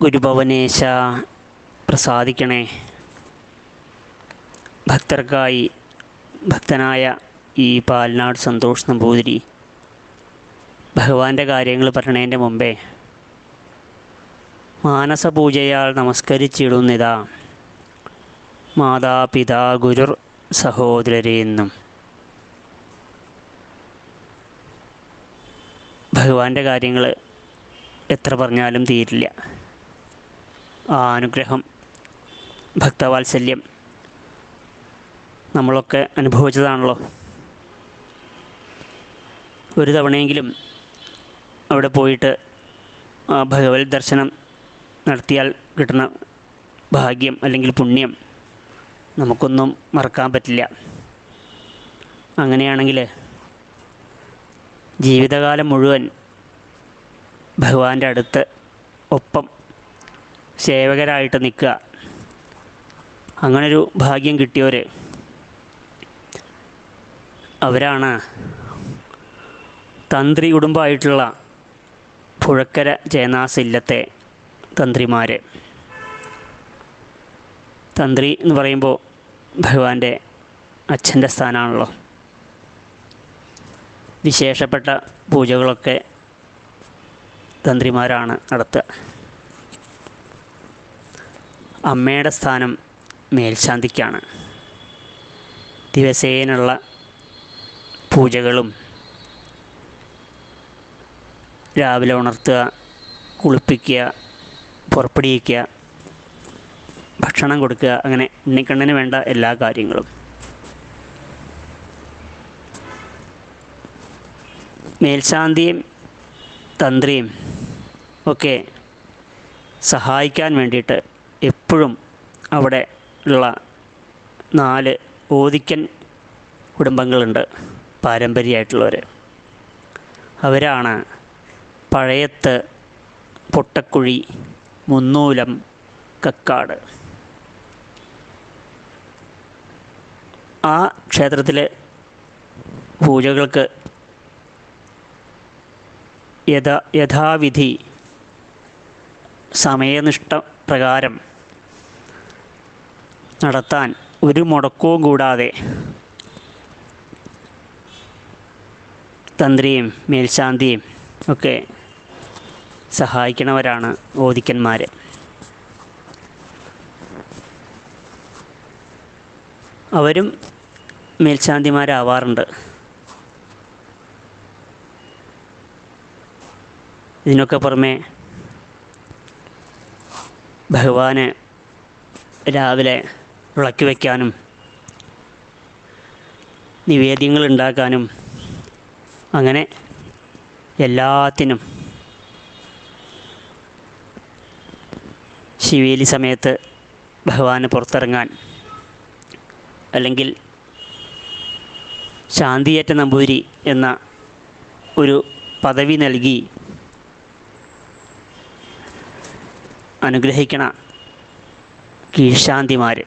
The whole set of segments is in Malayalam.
ഗുരുഭവനേശ പ്രസാദിക്കണേ. ഭക്തർക്കായി ഭക്തനായ ഈ പാൽനാട് സന്തോഷ് നമ്പൂതിരി ഭഗവാന്റെ കാര്യങ്ങൾ പറയണതിന്റെ മുമ്പേ മാനസപൂജയാൽ നമസ്കരിച്ചിടുന്നിതാ. മാതാപിതാ ഗുരുർ സഹോദരരെന്നും ഭഗവാന്റെ കാര്യങ്ങൾ എത്ര പറഞ്ഞാലും തീരില്ല. അനുഗ്രഹം ഭക്തവാത്സല്യം നമ്മളൊക്കെ അനുഭവിച്ചതാണല്ലോ. ഒരു തവണയെങ്കിലും അവിടെ പോയിട്ട് ആ ഭഗവത് ദർശനം നടത്തിയാൽ കിട്ടുന്ന ഭാഗ്യം അല്ലെങ്കിൽ പുണ്യം നമുക്കൊന്നും മറക്കാൻ പറ്റില്ല. അങ്ങനെയാണെങ്കിൽ ജീവിതകാലം മുഴുവൻ ഭഗവാന്റെ അടുത്ത് ഒപ്പം സേവകരായിട്ട് നിൽക്കുക. അങ്ങനൊരു ഭാഗ്യം കിട്ടിയവർ അവരാണ് തന്ത്രി കുടുംബമായിട്ടുള്ള പുഴക്കര ഇല്ലത്തെ തന്ത്രിമാർ തന്ത്രി എന്ന് പറയുമ്പോൾ ഭഗവാന്റെ അച്ഛന്റെ സ്ഥാനമാണല്ലോ വിശേഷപ്പെട്ട പൂജകളൊക്കെ തന്ത്രിമാരാണ് നടത്തുക. അമ്മയുടെ സ്ഥാനം മേൽശാന്തിക്കാണ്. ദിവസേനുള്ള പൂജകളും രാവിലെ ഉണർത്തുക കുളിപ്പിക്കുക പുറപ്പെടുവിക്കുക ഭക്ഷണം കൊടുക്കുക അങ്ങനെ ഉണ്ണിക്കണ്ണിന് വേണ്ട എല്ലാ കാര്യങ്ങളും. മേൽശാന്തിയും തന്ത്രിയും ഒക്കെ സഹായിക്കാൻ വേണ്ടിയിട്ട് എപ്പോഴും അവിടെ ഉള്ള നാല് ഓദിക്കൻ കുടുംബങ്ങളുണ്ട് പാരമ്പര്യമായിട്ടുള്ളവർ അവരാണ് പഴയത്ത് പൊട്ടക്കുഴി മുന്നൂലം കക്കാട്. ആ ക്ഷേത്രത്തിലെ പൂജകൾക്ക് യഥാ യഥാവിധി സമയനിഷ്ഠ പ്രകാരം നടത്താൻ ഒരു മുടക്കവും കൂടാതെ തന്ത്രിയും മേൽശാന്തിയും ഒക്കെ സഹായിക്കണവരാണ് ഓദിക്കന്മാർ അവരും മേൽശാന്തിമാരാവാറുണ്ട്. ഇതിനൊക്കെ പുറമെ ഭഗവാന് രാവിലെ വിളക്ക് വയ്ക്കാനും നിവേദ്യങ്ങൾ ഉണ്ടാക്കാനും അങ്ങനെ എല്ലാത്തിനും. ശിവേലി സമയത്ത് ഭഗവാന് പുറത്തിറങ്ങാൻ അല്ലെങ്കിൽ ശാന്തിയേറ്റ നമ്പൂതിരി എന്ന ഒരു പദവി നൽകി അനുഗ്രഹിക്കണ കീഴ്ശാന്തിമാർ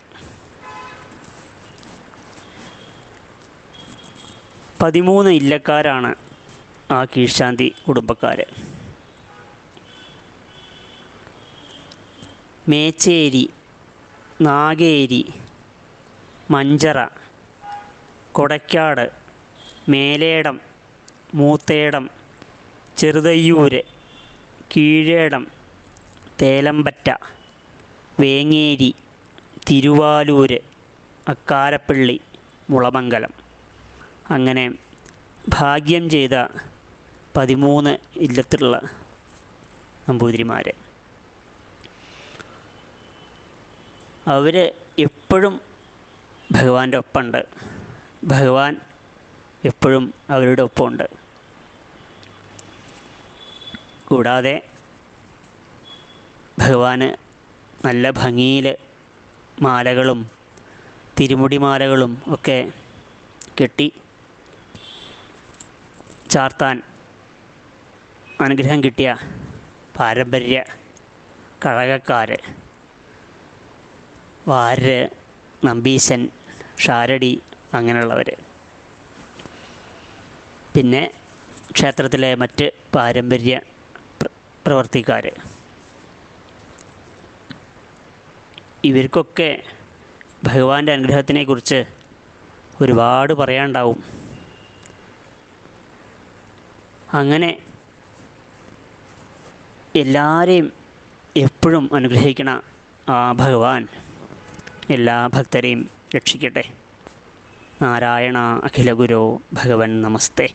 പതിമൂന്ന് ഇല്ലക്കാരാണ് ആ കീഴ്ശാന്തി കുടുംബക്കാർ മേച്ചേരി നാഗേരി മഞ്ചറ കൊടക്കാട് മേലേടം മൂത്തേടം ചെറുതയ്യൂര് കീഴേടം തേലമ്പറ്റ വേങ്ങേരി തിരുവാലൂര് അക്കാരപ്പള്ളി മുളമംഗലം. അങ്ങനെ ഭാഗ്യം ചെയ്ത പതിമൂന്ന് ഇല്ലത്തിലുള്ള നമ്പൂതിരിമാർ അവർ എപ്പോഴും ഭഗവാന്റെ ഒപ്പമുണ്ട്. ഭഗവാൻ എപ്പോഴും അവരുടെ ഒപ്പമുണ്ട്. കൂടാതെ ഭഗവാന് നല്ല ഭംഗിയിൽ മാലകളും തിരുമുടി മാലകളും ഒക്കെ കെട്ടി ചാർത്താൻ അനുഗ്രഹം കിട്ടിയ പാരമ്പര്യ കഴകക്കാർ വാര് നമ്പീശൻ ഷാരടി അങ്ങനെയുള്ളവർ പിന്നെ ക്ഷേത്രത്തിലെ മറ്റ് പാരമ്പര്യ പ്ര- പ്രവർത്തിക്കാർ ഇവർക്കൊക്കെ ഭഗവാന്റെ അനുഗ്രഹത്തിനെക്കുറിച്ച് ഒരുപാട് പറയാനുണ്ടാവും. അങ്ങനെ എല്ലാവരെയും എപ്പോഴും അനുഗ്രഹിക്കണ ആ ഭഗവാൻ എല്ലാ ഭക്തരെയും രക്ഷിക്കട്ടെ. നാരായണ അഖിലഗുരോ ഭഗവൻ നമസ്തേ.